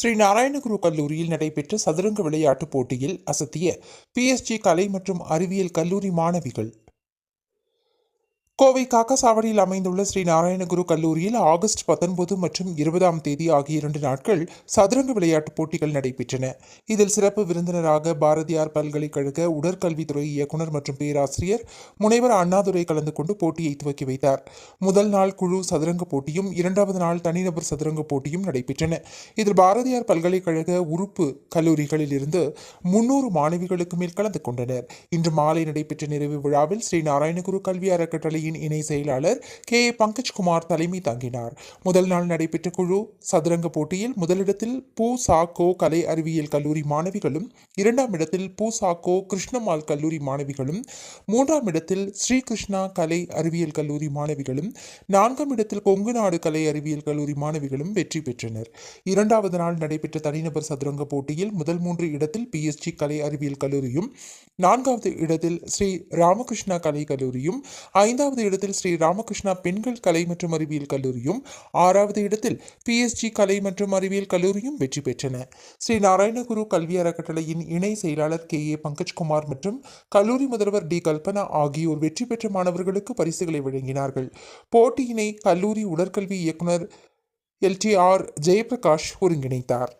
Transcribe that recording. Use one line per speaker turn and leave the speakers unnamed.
ஸ்ரீ நாராயணகுரு கல்லூரியில் நடைபெற்ற சதுரங்க விளையாட்டுப் போட்டியில் அசத்திய பிஎஸ்ஜி கலை மற்றும் அறிவியல் கல்லூரி மாணவிகள் கோவை காக்கசாவடியில் அமைந்துள்ள ஸ்ரீ நாராயணகுரு கல்லூரியில் ஆகஸ்ட் பத்தொன்பது மற்றும் இருபதாம் தேதி ஆகிய இரண்டு நாட்கள் சதுரங்க விளையாட்டுப் போட்டிகள் நடைபெற்றன. இதில் சிறப்பு விருந்தினராக பாரதியார் பல்கலைக்கழக உடற்கல்வித்துறை இயக்குனர் மற்றும் பேராசிரியர் முனைவர் அண்ணாதுரை கலந்து கொண்டு போட்டியை துவக்கி வைத்தார். முதல் நாள் குழு சதுரங்க போட்டியும் இரண்டாவது நாள் தனிநபர் சதுரங்க போட்டியும் நடைபெற்றன. இதில் பாரதியார் பல்கலைக்கழக உறுப்பு கல்லூரிகளில் இருந்து முன்னூறு மாணவிகளுக்கு மேல் கலந்து கொண்டனர். இன்று மாலை நடைபெற்ற நிறைவு விழாவில் ஸ்ரீ நாராயணகுரு கல்வி அறக்கட்டளையின் இணை செயலாளர் கே. ஏ. பங்கஜ்குமார் தலைமை தாங்கினார். முதல் நாள் நடைபெற்ற குழு சதுரங்க போட்டியில் முதலிடத்தில் பூ சாக்கோ கலை அறிவியல் கல்லூரி மாணவிகளும் இரண்டாம் இடத்தில் பூ சாக்கோ கிருஷ்ணமால் கல்லூரி மாணவிகளும் மூன்றாம் இடத்தில் ஸ்ரீ கிருஷ்ணா கலை அறிவியல் கல்லூரி மாணவிகளும் நான்காம் இடத்தில் கொங்கு நாடு கலை அறிவியல் கல்லூரி மாணவிகளும் வெற்றி பெற்றனர். இரண்டாவது நாள் நடைபெற்ற தனிநபர் சதுரங்க போட்டியில் முதல் மூன்று இடத்தில் பிஎஸ்டி கலை அறிவியல் கல்லூரியும் நான்காவது இடத்தில் ஸ்ரீ ராமகிருஷ்ணா கலை கல்லூரியும் ஐந்தாவது இடத்தில் ஸ்ரீ ராமகிருஷ்ணா பெண்கள் கலை மற்றும் அறிவியல் கல்லூரியும் ஆறாவது இடத்தில் பிஎஸ்ஜி கலை மற்றும் அறிவியல் கல்லூரியும் வெற்றி பெற்றன. ஸ்ரீ நாராயணகுரு கல்வி அறக்கட்டளையின் இணை செயலாளர் கே. ஏ. பங்கஜ்குமார் மற்றும் கல்லூரி முதல்வர் டி. கல்பனா ஆகியோர் வெற்றி பெற்ற மாணவர்களுக்கு பரிசுகளை வழங்கினார்கள். போட்டியினை கல்லூரி உடற்கல்வி இயக்குனர் எல்டிஆர் ஜெயபிரகாஷ் ஒருங்கிணைத்தார்.